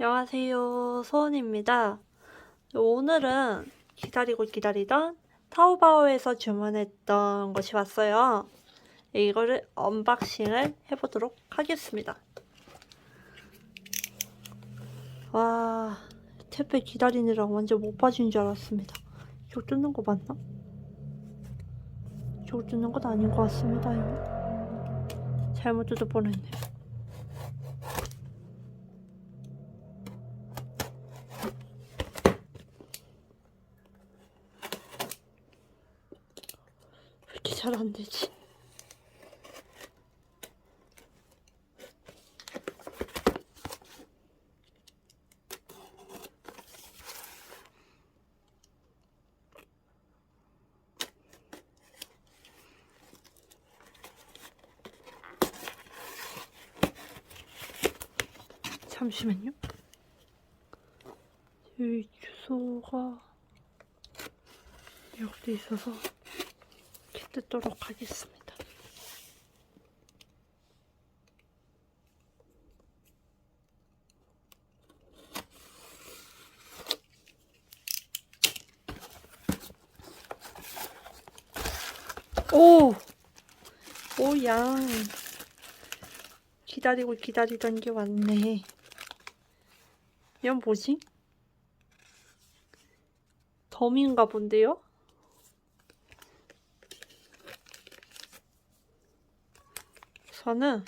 안녕하세요. 소원입니다. 오늘은 기다리고 기다리던 타오바오에서 주문했던 것이 왔어요. 이거를 언박싱을 해보도록 하겠습니다. 와, 택배 기다리느라 완전 못 봐준 줄 알았습니다. 이거 뜯는 거 맞나? 이거 뜯는 건 아닌 것 같습니다. 잘못 뜯을 뻔했네요. 왜 이렇게 잘 안 되지? 잠시만요. 여기 주소가 여기 있어서 뜯도록 하겠습니다. 오! 오, 양. 기다리고 기다리던 게 왔네. 이건 뭐지? 덤인가 본데요? 저는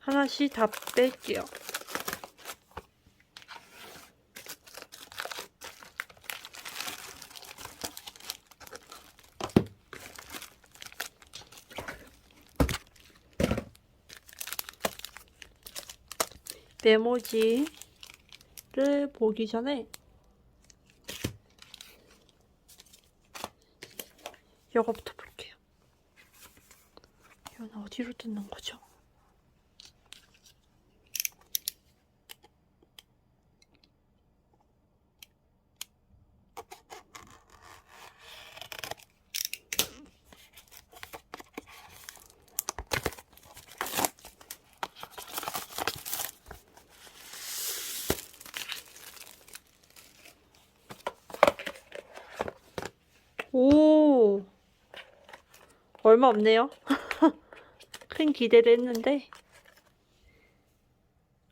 하나씩 다 뺄게요. 메모지를 보기 전에 이거부터 볼게요. 이건 어디로 뜯는 거죠? 오, 얼마 없네요. 큰 기대를 했는데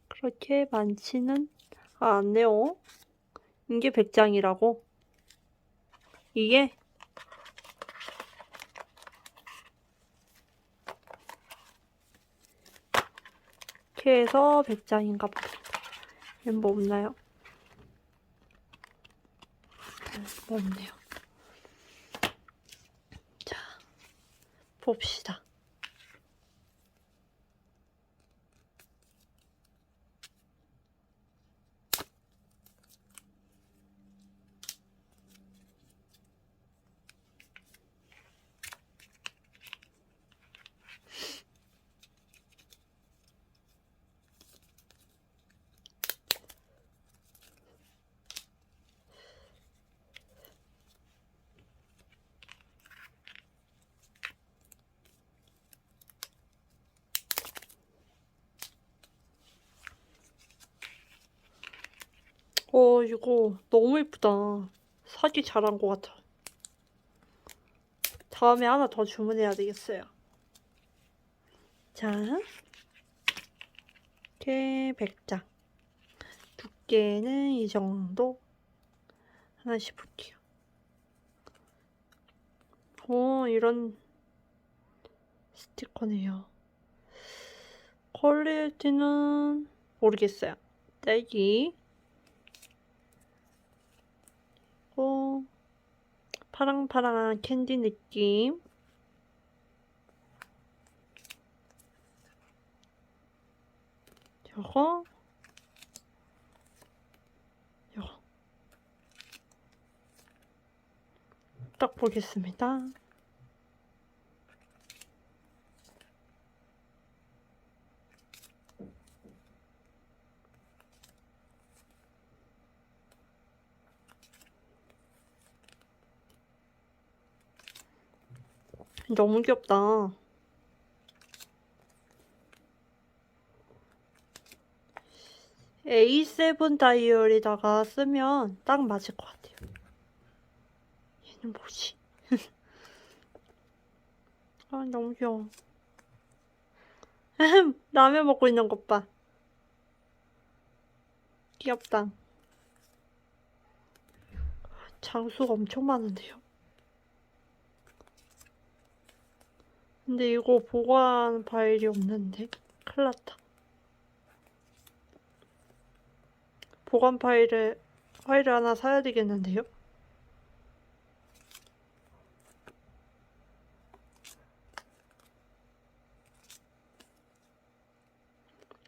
그렇게 많지는 않네요. 이게 100장이라고? 이게 이렇게 해서 100장인가 봅니다. 뭐 없나요? 음, 뭐 없네요. 봅시다. 어, 이거 너무 예쁘다. 사기 잘한 것 같아. 다음에 하나 더 주문해야 되겠어요. 자, 이렇게 100장. 두께는 이 정도. 하나씩 볼게요. 어, 이런 스티커네요. 퀄리티는 모르겠어요. 딸기. 어, 파랑파랑한 캔디 느낌. 요거, 요거. 딱 보겠습니다. 너무 귀엽다. A7 다이얼에다가 쓰면 딱 맞을 것 같아요. 얘는 뭐지? 아, 너무 귀여워. 라면 먹고 있는 것 봐. 귀엽다. 장수가 엄청 많은데요. 근데 이거 보관 파일이 없는데? 큰일 났다. 보관 파일을, 파일을 하나 사야 되겠는데요?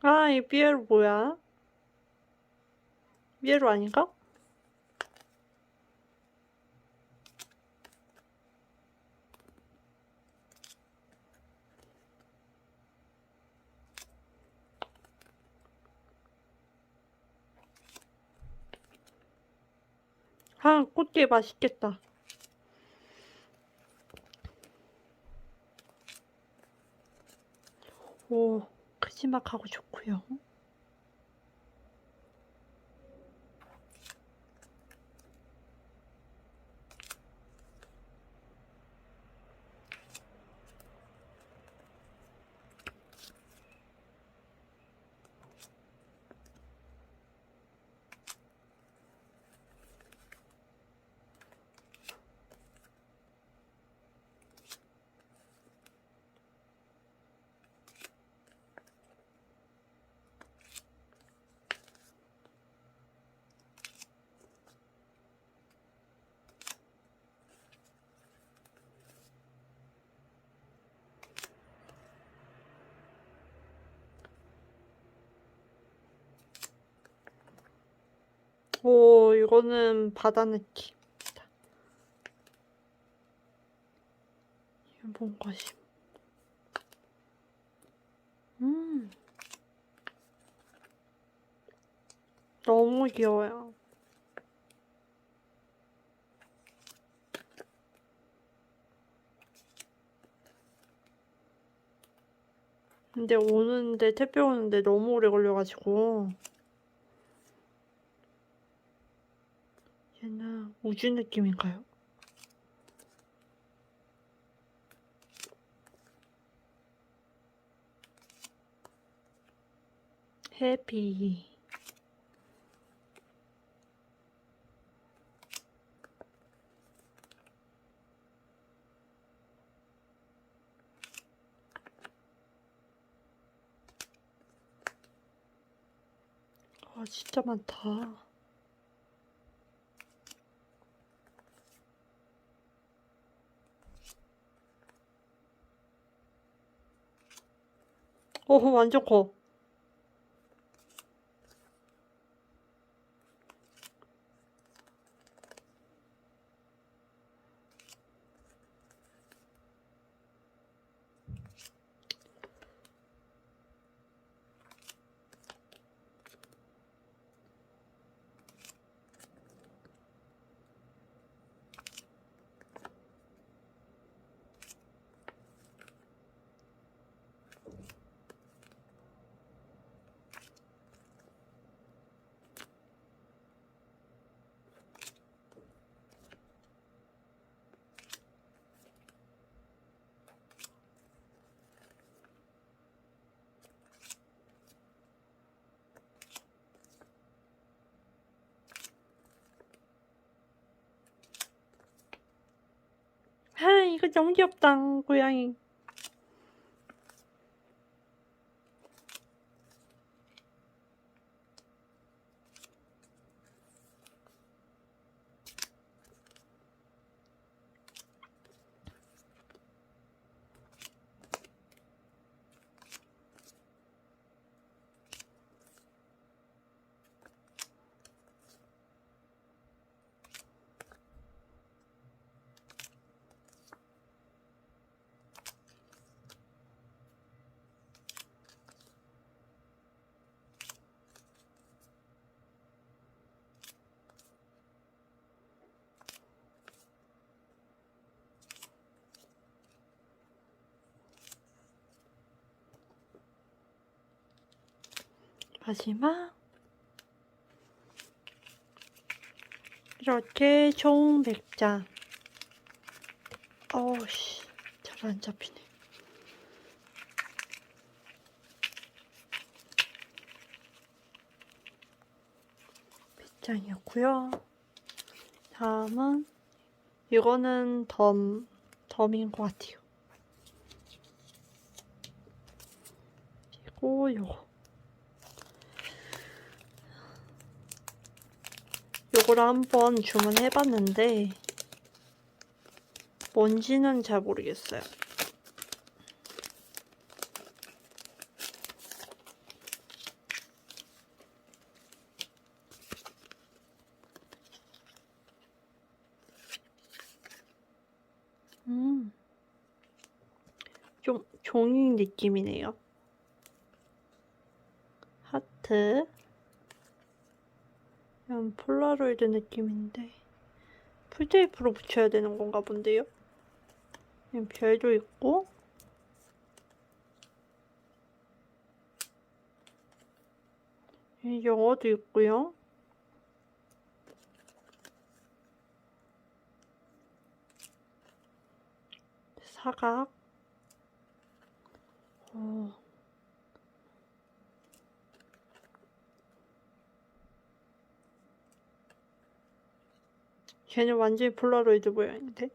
아, 이 삐에로 뭐야? 삐에로 아닌가? 아, 꽃게 맛있겠다. 오, 크지막하고 좋고요. 오, 이거는 받아넣기. 이건 뭔가지? 음. 너무 귀여워요. 근데 오는데, 택배 오는데 너무 오래 걸려가지고. 얘는 우주 느낌인가요? 해피. 아, 진짜 많다. 오, 완전 커. 아, 이거 너무 귀엽다, 고양이. 마지막. 이렇게 총 100장. 어우씨 잘 안 잡히네. 100장이었고요. 다음은 이거는 덤 덤인 것 같아요. 그리고 요거. 요거를 한번 주문해봤는데 뭔지는 잘 모르겠어요. 음, 좀 종이 느낌이네요. 하트. 폴라로이드 느낌인데 풀테이프로 붙여야 되는 건가 본데요? 별도 있고 이 영어도 있고요. 사각 걔는 완전히 폴라로이드 모양인데?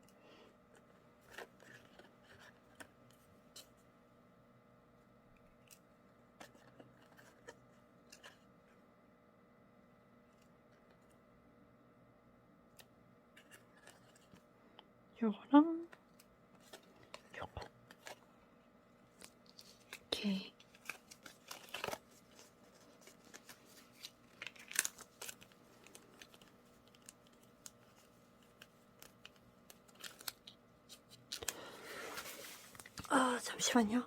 요거랑 요거 이렇게 아 잠시만요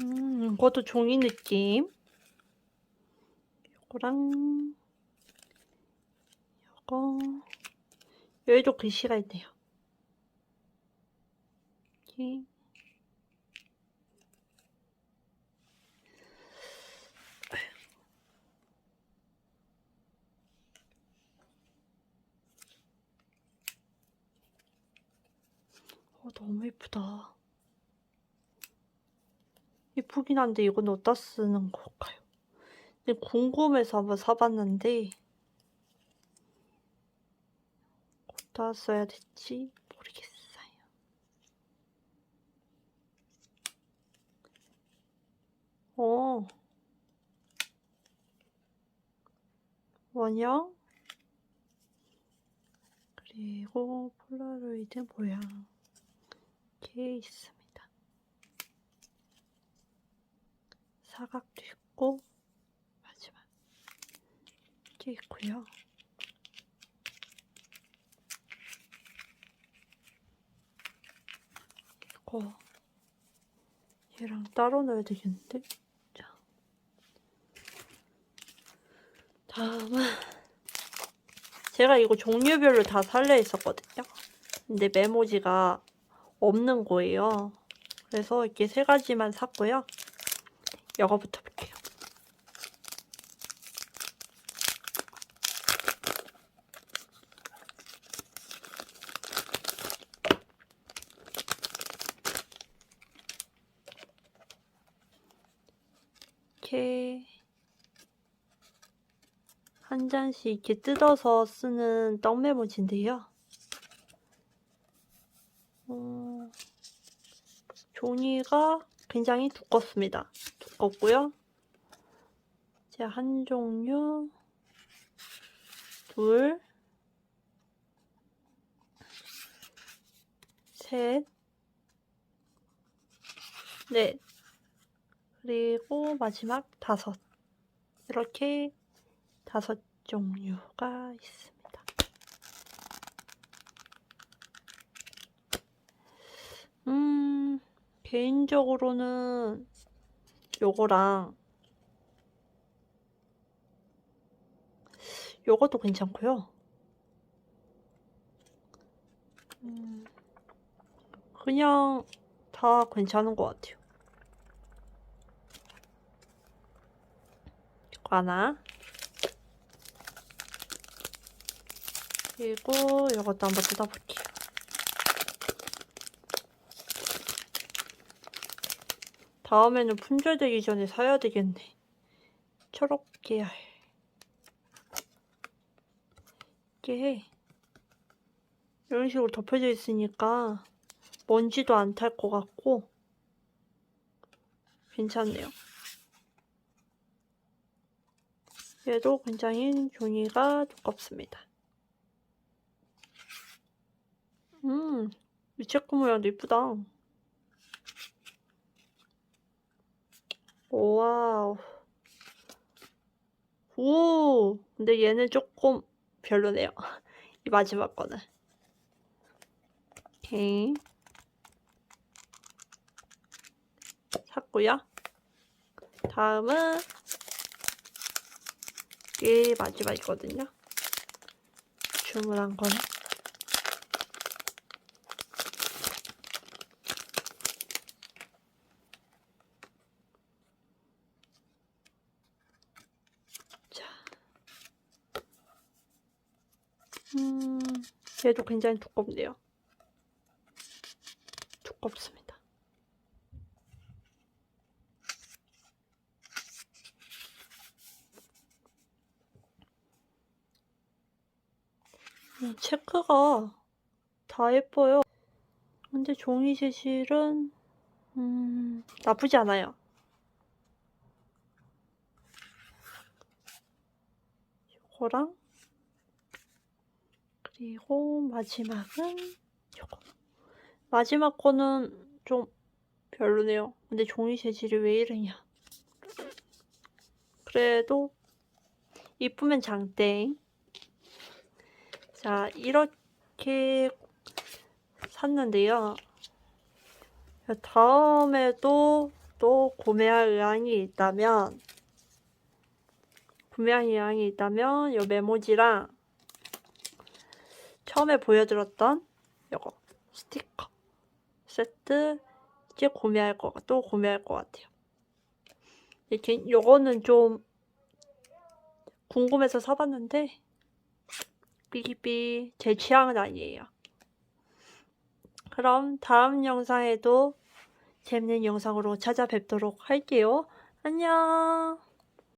음 이것도 종이 느낌. 요거랑 요거 여기도 글씨가 있네요 이렇게 어, 너무 예쁘다. 예쁘긴 한데 이건 어디다 쓰는 걸까요? 궁금해서 한번 사봤는데 써야 될지 모르겠어요. 어. 원형 그리고 폴라로이드 모양 이렇게 있습니다. 사각도 있고 마지막 이렇게 있고요. 이거 얘랑 따로 넣어야 되겠는데? 자, 다음은 제가 이거 종류별로 다 살려 있었거든요. 근데 메모지가 없는 거예요. 그래서 이렇게 세 가지만 샀고요. 이거부터 볼게요. 이렇게 한 잔씩 이렇게 뜯어서 쓰는 떡 메모지인데요. 어, 종이가 굉장히 두껍습니다. 두껍고요. 이제 한 종류, 둘, 셋, 넷, 그리고 마지막 다섯. 이렇게 다섯 종류가 있습니다. 음, 개인적으로는 요거랑 요것도 괜찮고요. 음, 그냥 다 괜찮은 것 같아요. 이거 하나. 그리고 이것도 한번 뜯어볼게요. 다음에는 품절되기 전에 사야 되겠네. 초록 계열. 이게 이런 식으로 덮여져 있으니까 먼지도 안 탈 것 같고 괜찮네요. 얘도 굉장히 종이가 두껍습니다. 음, 위체크 모양도 이쁘다. 와우. 오, 근데 얘는 조금 별로네요. 이 마지막 거는. 오케이. 샀고요. 다음은 이게 마지막이거든요. 주문한 거는. 자. 음, 얘도 굉장히 두껍네요. 두껍습니다. 음, 체크가 다 예뻐요. 근데 종이 재질은 음, 나쁘지 않아요. 이거랑 그리고 마지막은 이거. 마지막 거는 좀 별로네요. 근데 종이 재질이 왜 이러냐. 그래도 이쁘면 장땡. 자, 이렇게 샀는데요. 다음에도 또 구매할 의향이 있다면 구매할 의향이 있다면 요 메모지랑 처음에 보여드렸던 요거 스티커 세트 이제 구매할 거, 또 구매할 것 같아요. 이렇게 요거는 좀 궁금해서 사봤는데 삐삐 제 취향은 아니에요. 그럼 다음 영상에도 재밌는 영상으로 찾아뵙도록 할게요. 안녕.